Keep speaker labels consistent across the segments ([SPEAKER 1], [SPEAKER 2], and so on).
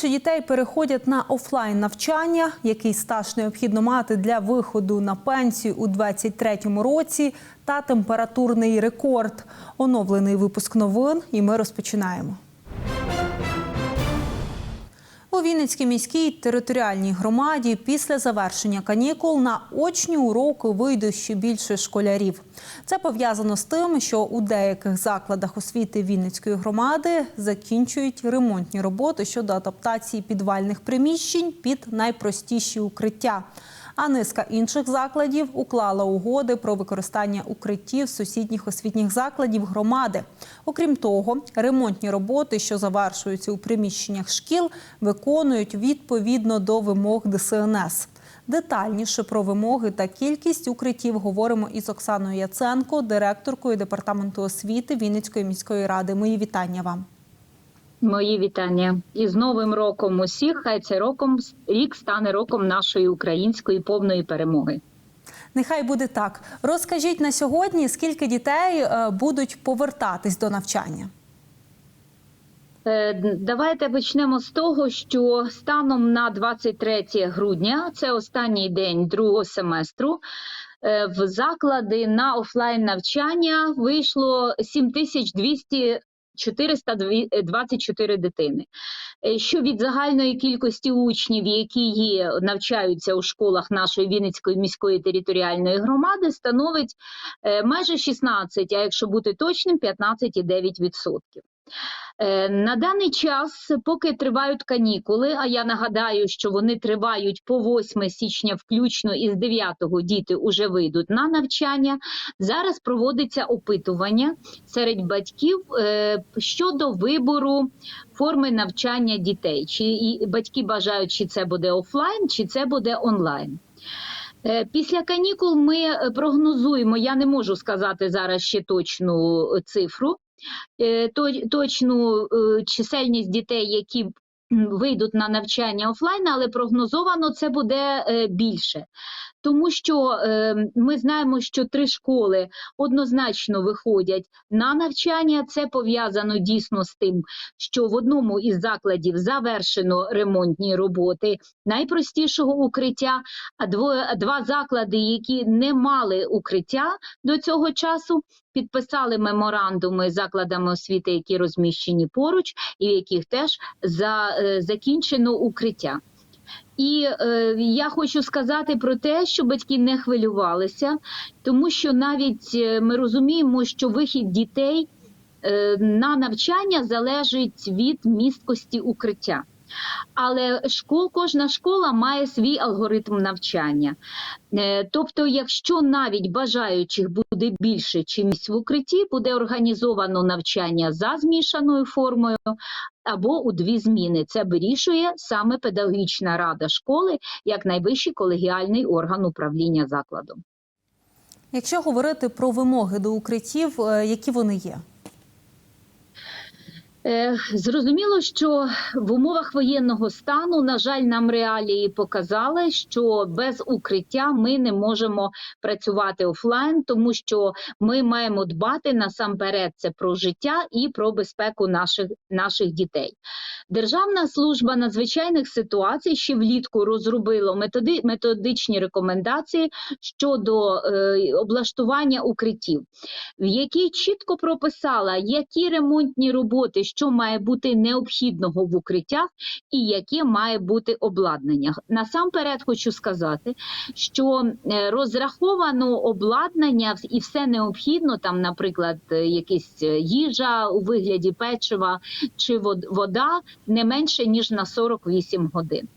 [SPEAKER 1] Більше дітей переходять на офлайн навчання, який стаж необхідно мати для виходу на пенсію у 2023 році, та температурний рекорд. Оновлений випуск новин, і ми розпочинаємо. У Вінницькій міській територіальній громаді після завершення канікул на очні уроки вийде ще більше школярів. Це пов'язано з тим, що у деяких закладах освіти Вінницької громади закінчують ремонтні роботи щодо адаптації підвальних приміщень під найпростіші укриття. А низка інших закладів уклала угоди про використання укриттів сусідніх освітніх закладів громади. Окрім того, ремонтні роботи, що завершуються у приміщеннях шкіл, виконують відповідно до вимог ДСНС. Детальніше про вимоги та кількість укриттів говоримо із Оксаною Яценко, директоркою департаменту освіти Вінницької міської ради. Мої вітання вам.
[SPEAKER 2] Мої вітання і з Новим роком усіх. Хай цей роком рік стане роком нашої української повної перемоги.
[SPEAKER 1] Нехай буде так. Розкажіть на сьогодні, скільки дітей е, будуть повертатись до навчання.
[SPEAKER 2] Е, Давайте почнемо з того, що станом на 23 грудня, це останній день другого семестру. е, В заклади на офлайн навчання вийшло 7200 424 дитини, Е, що від загальної кількості учнів, які є, навчаються у школах нашої Вінницької міської територіальної громади, становить е, майже 16, а якщо бути точним, 15,9%. Е, На даний час, поки тривають канікули, а я нагадаю, що вони тривають по 8 січня, включно із 9 діти вже вийдуть на навчання. Зараз проводиться опитування серед батьків е, щодо вибору форми навчання дітей. Чи батьки бажають, чи це буде офлайн, чи це буде онлайн. Е, Після канікул ми прогнозуємо, я не можу сказати зараз ще точну цифру, точну е, чисельність дітей, які вийдуть на навчання офлайн, але прогнозовано це буде е, більше. Тому що е, ми знаємо, що три школи однозначно виходять на навчання. Це пов'язано дійсно з тим, що в одному із закладів завершено ремонтні роботи найпростішого укриття, а двоє, два заклади, які не мали укриття до цього часу, підписали меморандуми з закладами освіти, які розміщені поруч, і в яких теж за, е, закінчено укриття. І е, я хочу сказати про те, що батьки не хвилювалися, тому що навіть е, ми розуміємо, що вихід дітей е, на навчання залежить від місткості укриття. Але школ, кожна школа має свій алгоритм навчання. Е, Тобто, якщо навіть бажаючих буде більше, чи місць в укритті, буде організовано навчання за змішаною формою або у дві зміни. Це вирішує саме педагогічна рада школи як найвищий колегіальний орган управління закладом.
[SPEAKER 1] Якщо говорити про вимоги до укриттів, е, які вони є?
[SPEAKER 2] Е, Зрозуміло, що в умовах воєнного стану, на жаль, нам реалії показали, що без укриття ми не можемо працювати офлайн, тому що ми маємо дбати насамперед це про життя і про безпеку наших, наших дітей. Державна служба надзвичайних ситуацій ще влітку розробила методи, методичні рекомендації щодо е, облаштування укриттів, в якій чітко прописала, які ремонтні роботи, що має бути необхідного в укриттях, і яке має бути обладнання. Насамперед хочу сказати, що е, розраховано обладнання і все необхідно, там, наприклад, е, якась е, їжа у вигляді печива чи вода не менше ніж на 48 годин.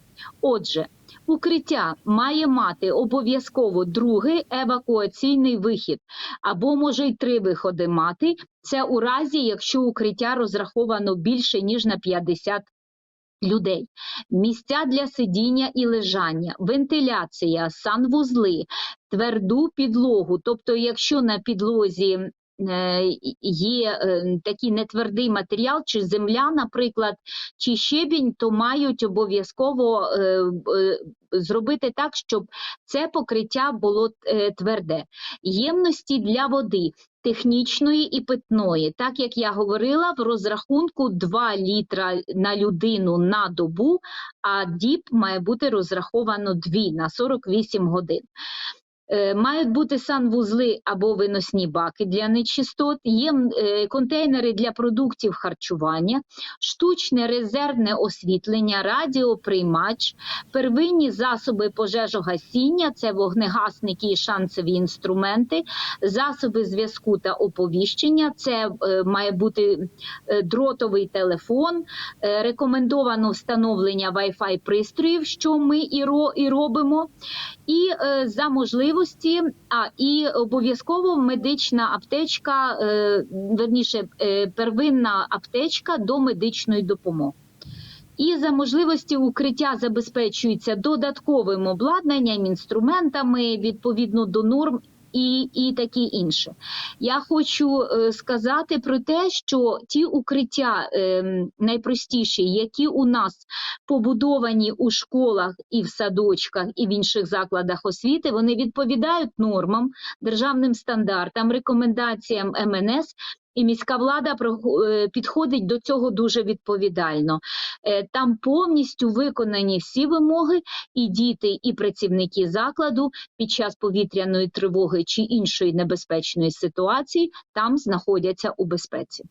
[SPEAKER 2] Отже, укриття має мати обов'язково другий евакуаційний вихід, або може й три виходи мати. Це у разі, якщо укриття розраховано більше ніж на 50 людей. Місця для сидіння і лежання, вентиляція, санвузли, тверду підлогу. Тобто, якщо на підлозі є е, такий нетвердий матеріал, чи земля, наприклад, чи щебінь, то мають обов'язково е, е, зробити так, щоб це покриття було е, тверде. Ємності для води. Технічної і питної, так як я говорила, в розрахунку 2 літра на людину на добу, а діб має бути розраховано 2 на 48 годин. Е, Мають бути санвузли або виносні баки для нечистот, є е, контейнери для продуктів харчування, штучне резервне освітлення, радіоприймач, первинні засоби пожежогасіння, це вогнегасники і шансові інструменти, засоби зв'язку та оповіщення, це е, має бути дротовий телефон, рекомендовано встановлення Wi-Fi пристроїв, що ми і, робимо. І за можливості, а і обов'язково медична аптечка, е, верніше, е, первинна аптечка до медичної допомоги. І за можливості укриття забезпечується додатковим обладнанням, інструментами відповідно до норм і, і таке інше. Я хочу е, сказати про те, що ті укриття е, найпростіші, які у нас побудовані у школах і в садочках, і в інших закладах освіти, вони відповідають нормам, державним стандартам, рекомендаціям МНС. І міська влада е, підходить до цього дуже відповідально. Е, Там повністю виконані всі вимоги, і діти, і працівники закладу під час повітряної тривоги чи іншої небезпечної ситуації там знаходяться у безпеці.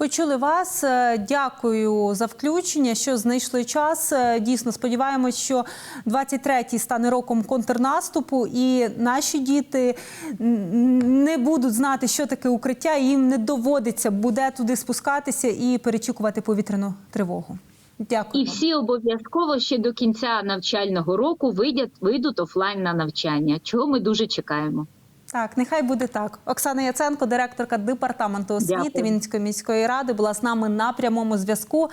[SPEAKER 1] Почули вас. Е, Дякую за включення, що знайшли час. Е, Дійсно, сподіваємось, що 23-й стане роком контрнаступу, і наші діти не будуть знати, що таке укриття, і їм не доводиться буде туди спускатися і перечікувати повітряну тривогу. Дякую.
[SPEAKER 2] І всі обов'язково ще до кінця навчального року вийдуть, вийдуть офлайн на навчання, чого ми дуже чекаємо.
[SPEAKER 1] Так, нехай буде так. Оксана Яценко, директорка департаменту освіти
[SPEAKER 2] Дякую.
[SPEAKER 1] Вінницької міської ради, була з нами на прямому зв'язку.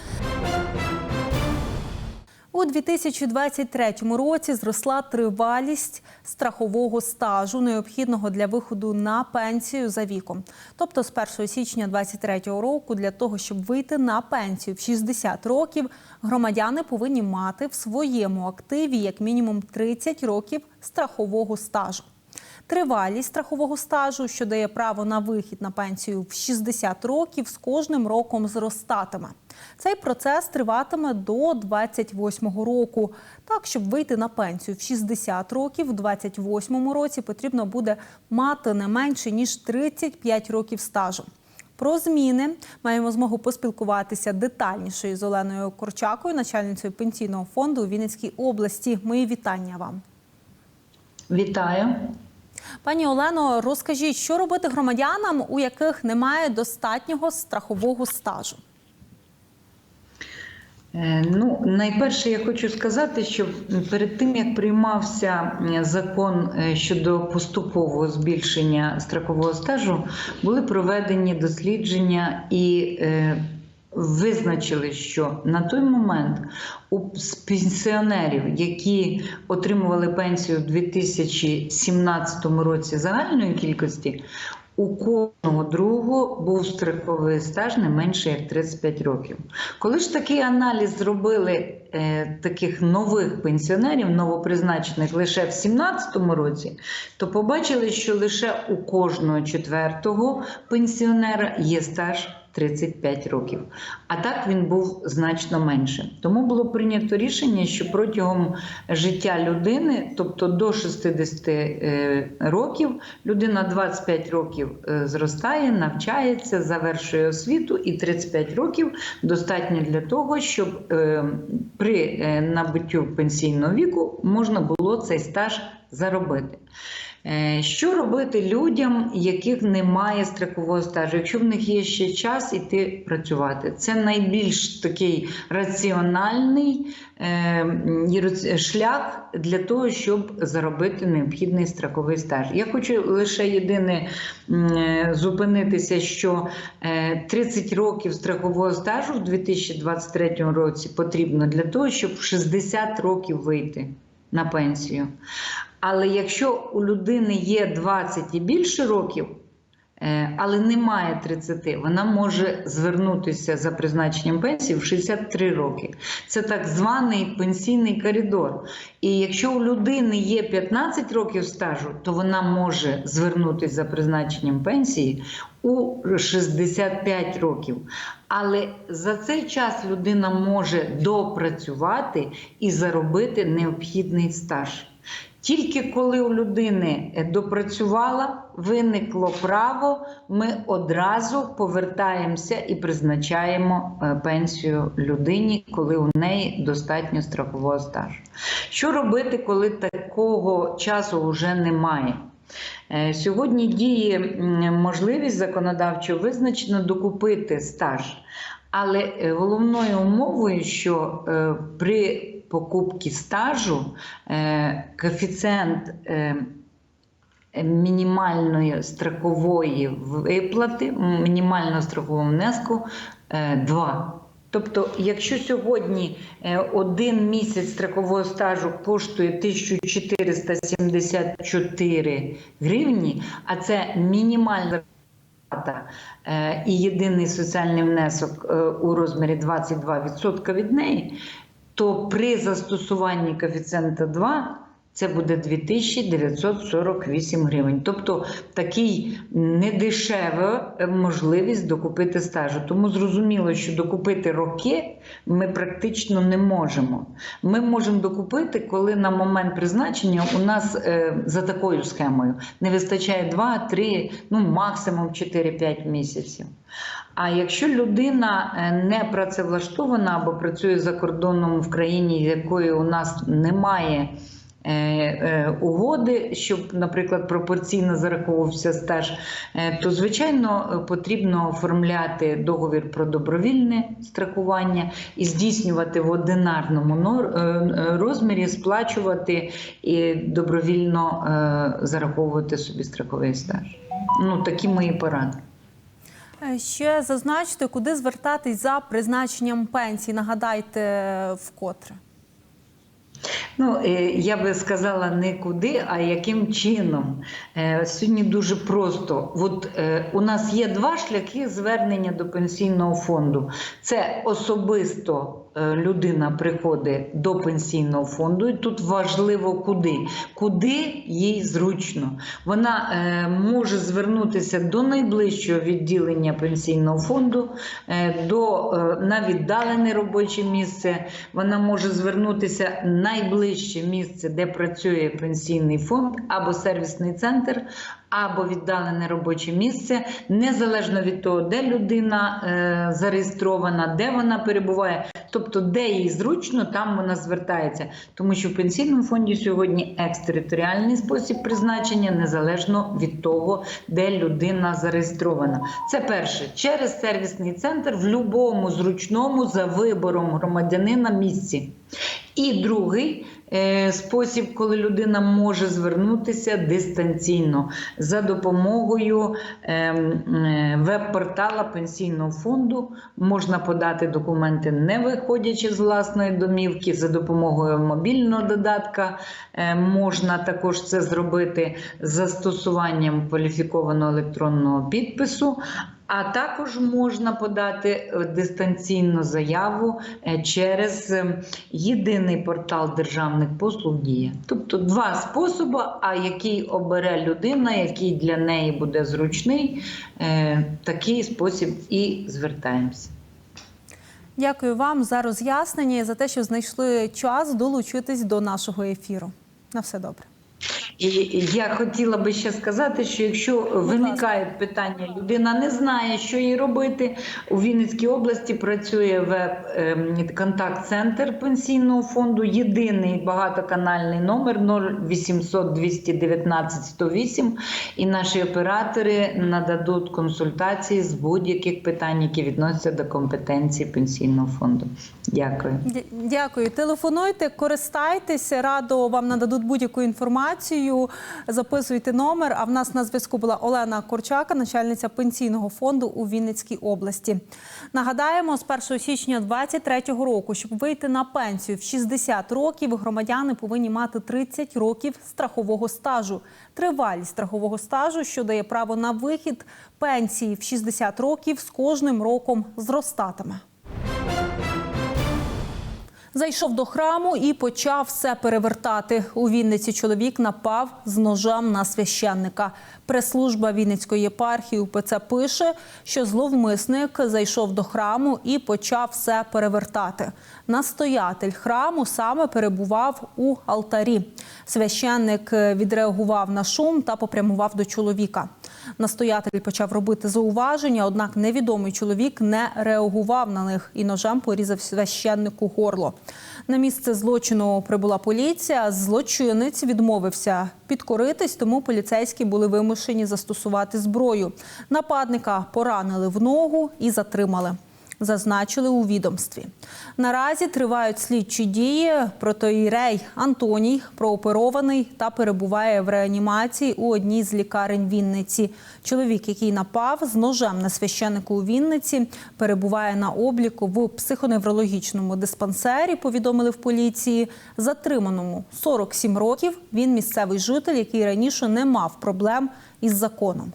[SPEAKER 1] У 2023 році зросла тривалість страхового стажу, необхідного для виходу на пенсію за віком. Тобто з 1 січня 2023 року для того, щоб вийти на пенсію в 60 років, громадяни повинні мати в своєму активі як мінімум 30 років страхового стажу. Тривалість страхового стажу, що дає право на вихід на пенсію в 60 років, з кожним роком зростатиме. Цей процес триватиме до 28-го року. Так, щоб вийти на пенсію в 60 років, в 28 році потрібно буде мати не менше ніж 35 років стажу. Про зміни маємо змогу поспілкуватися детальніше із Оленою Корчакою, начальницею пенсійного фонду у Вінницькій області. Мої вітання вам.
[SPEAKER 3] Вітаю.
[SPEAKER 1] Пані Олено, розкажіть, що робити громадянам, у яких немає достатнього страхового стажу?
[SPEAKER 3] Е, Ну, найперше, я хочу сказати, що перед тим як приймався е, закон е, щодо поступового збільшення страхового стажу, були проведені дослідження і визначили, що на той момент у пенсіонерів, які отримували пенсію в 2017 році загальної кількості, у кожного другого був страховий стаж не менше як 35 років. Коли ж такий аналіз зробили е, таких нових пенсіонерів, новопризначених лише в 2017 році, то побачили, що лише у кожного четвертого пенсіонера є стаж 35 років. А так він був значно менше. Тому було прийнято рішення, що протягом життя людини, тобто до 60 е, років, людина 25 років е, зростає, навчається, завершує освіту, і 35 років достатньо для того, щоб е, при набуттю пенсійного віку можна було цей стаж заробити. Е, Що робити людям, яких немає страхового стажу, якщо в них є ще час іти працювати? Це найбільш такий раціональний е, шлях для того, щоб заробити необхідний страховий стаж. Я хочу лише єдине е, зупинитися, що е, 30 років страхового стажу в 2023 році потрібно для того, щоб в 60 років вийти на пенсію. Але якщо у людини є 20 і більше років, е, але не має 30, вона може звернутися за призначенням пенсії в 63 роки. Це так званий пенсійний коридор. І якщо у людини є 15 років стажу, то вона може звернутися за призначенням пенсії у 65 років. Але за цей час людина може допрацювати і заробити необхідний стаж. Тільки коли у людини е, допрацювала, виникло право, ми одразу повертаємося і призначаємо е, пенсію людині, коли у неї достатньо страхового стажу. Що робити, коли такого часу вже немає? Е, Сьогодні діє можливість законодавчо визначено докупити стаж, але головною умовою, що при покупці стажу е, коефіцієнт е, мінімальної страхової виплати, мінімального страхового внеску 2. Тобто, якщо сьогодні е, один місяць страхового стажу коштує 1474 гривні, а це мінімальна е, і єдиний соціальний внесок е, у розмірі 22% від неї, то при застосуванні коефіцієнта 2 це буде 2948 гривень. Тобто такий недешева можливість докупити стажу. Тому зрозуміло, що докупити роки ми практично не можемо. Ми можемо докупити, коли на момент призначення у нас е, за такою схемою не вистачає 2-3, ну максимум 4-5 місяців. А якщо людина е, не працевлаштована або працює за кордоном в країні, якої у нас немає угоди, щоб, наприклад, пропорційно зараховувався стаж, е, то звичайно е, потрібно оформляти договір про добровільне страхування і здійснювати в одинарному е, е, розмірі, сплачувати і добровільно е, зараховувати собі страховий стаж. Ну, такі мої поради.
[SPEAKER 1] Е, Ще зазначте, куди звертатись за призначенням пенсії. Нагадайте е, вкотре.
[SPEAKER 3] Ну, е, я би сказала не куди, а яким чином. Е, Сьогодні дуже просто. От е, у нас є два шляхи звернення до пенсійного фонду. Це особисто людина приходить до пенсійного фонду, і тут важливо куди. Куди їй зручно. Вона е, може звернутися до найближчого відділення пенсійного фонду, е, до, е, на віддалене робоче місце. Вона може звернутися найближче місце, де працює пенсійний фонд або сервісний центр, або віддалене робоче місце, незалежно від того, де людина е, зареєстрована, де вона перебуває, тобто де їй зручно, там вона звертається. Тому що в пенсійному фонді сьогодні екстериторіальний спосіб призначення, незалежно від того, де людина зареєстрована. Це перше, через сервісний центр в будь-якому зручному за вибором громадянина місці. І другий спосіб, коли людина може звернутися дистанційно за допомогою ем, е, веб-портала пенсійного фонду, можна подати документи, не виходячи з власної домівки, за допомогою мобільного додатка. Е, можна також це зробити застосуванням кваліфікованого електронного підпису. А також можна подати е, дистанційну заяву е, через е, єдиний портал державних послуг Дія. Тобто два способи, а який обере людина, який для неї буде зручний, такий спосіб і звертаємося.
[SPEAKER 1] Дякую вам за роз'яснення і за те, що знайшли час долучитись до нашого ефіру. На все добре.
[SPEAKER 3] І я хотіла би ще сказати, що якщо виникають питання, людина не знає, що їй робити. У Вінницькій області працює веб-контакт-центр пенсійного фонду. Єдиний багатоканальний номер 0800 219 108. І наші оператори нададуть консультації з будь-яких питань, які відносяться до компетенції пенсійного фонду. Дякую.
[SPEAKER 1] Дякую. Телефонуйте, користайтеся, радо вам нададуть будь-яку інформацію. Дякую. Записуйте номер. А в нас на зв'язку була Олена Корчака, начальниця пенсійного фонду у Вінницькій області. Нагадаємо, з 1 січня 2023 року, щоб вийти на пенсію в 60 років, громадяни повинні мати 30 років страхового стажу. Тривалість страхового стажу, що дає право на вихід пенсії в 60 років, з кожним роком зростатиме. Зайшов до храму і почав все перевертати. У Вінниці чоловік напав з ножем на священника. Прес-служба Вінницької єпархії УПЦ пише, що зловмисник зайшов до храму і почав все перевертати. Настоятель храму саме перебував у алтарі. Священник відреагував на шум та попрямував до чоловіка. Настоятель почав робити зауваження, однак невідомий чоловік не реагував на них і ножем порізав священнику горло. На місце злочину прибула поліція. Злочинець відмовився підкоритись, тому поліцейські були вимушені застосувати зброю. Нападника поранили в ногу і затримали. Зазначили у відомстві. Наразі тривають слідчі дії. Протоїрей Антоній прооперований та перебуває в реанімації у одній з лікарень Вінниці. Чоловік, який напав з ножем на священику у Вінниці, перебуває на обліку в психоневрологічному диспансері. Повідомили в поліції. Затриманому 47 років. Він місцевий житель, який раніше не мав проблем із законом.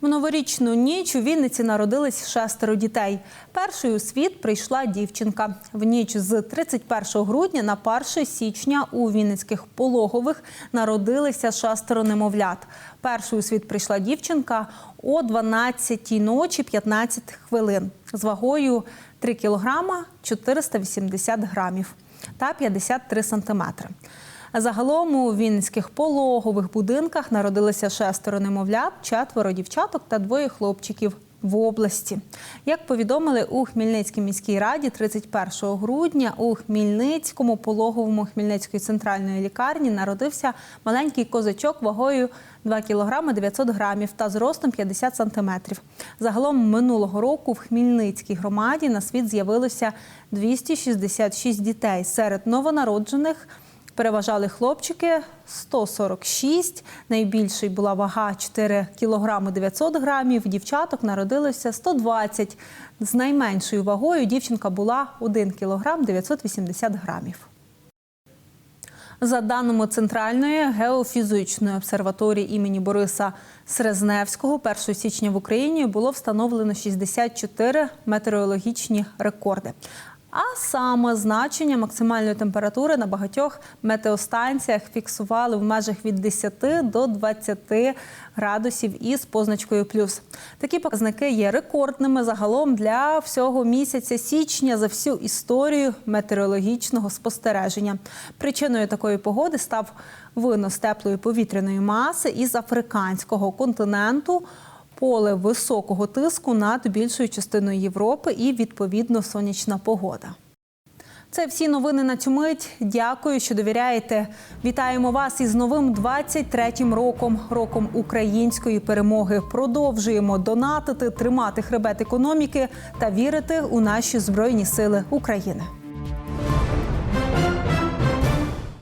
[SPEAKER 1] В новорічну ніч у Вінниці народились шестеро дітей. Першою у світ прийшла дівчинка. В ніч з 31 грудня на 1 січня у Вінницьких пологових народилися шестеро немовлят. Першою у світ прийшла дівчинка о 12 ночі 15 хвилин з вагою 3 кілограма 480 грамів та 53 сантиметри. Загалом у вінницьких пологових будинках народилися шестеро немовлят, четверо дівчаток та двоє хлопчиків в області. Як повідомили у Хмельницькій міській раді 31 грудня у Хмельницькому пологовому Хмельницької центральної лікарні народився маленький козачок вагою 2 кг 900 грамів та зростом 50 сантиметрів. Загалом минулого року в Хмельницькій громаді на світ з'явилося 266 дітей. Серед новонароджених переважали хлопчики 146, найбільший була вага 4 кг 900 грамів, дівчаток народилося 120. З найменшою вагою дівчинка була 1 кг 980 грамів. За даними Центральної геофізичної обсерваторії імені Бориса Срезневського, 1 січня в Україні було встановлено 64 метеорологічні рекорди. А саме значення максимальної температури на багатьох метеостанціях фіксували в межах від 10 до 20 градусів із позначкою плюс. Такі показники є рекордними загалом для всього місяця січня за всю історію метеорологічного спостереження. Причиною такої погоди став винос теплої повітряної маси із африканського континенту поле високого тиску над більшою частиною Європи і відповідно сонячна погода. Це всі новини на цю мить. Дякую, що довіряєте. Вітаємо вас із новим 23-м роком, роком української перемоги. Продовжуємо донатити, тримати хребет економіки та вірити у наші збройні сили України.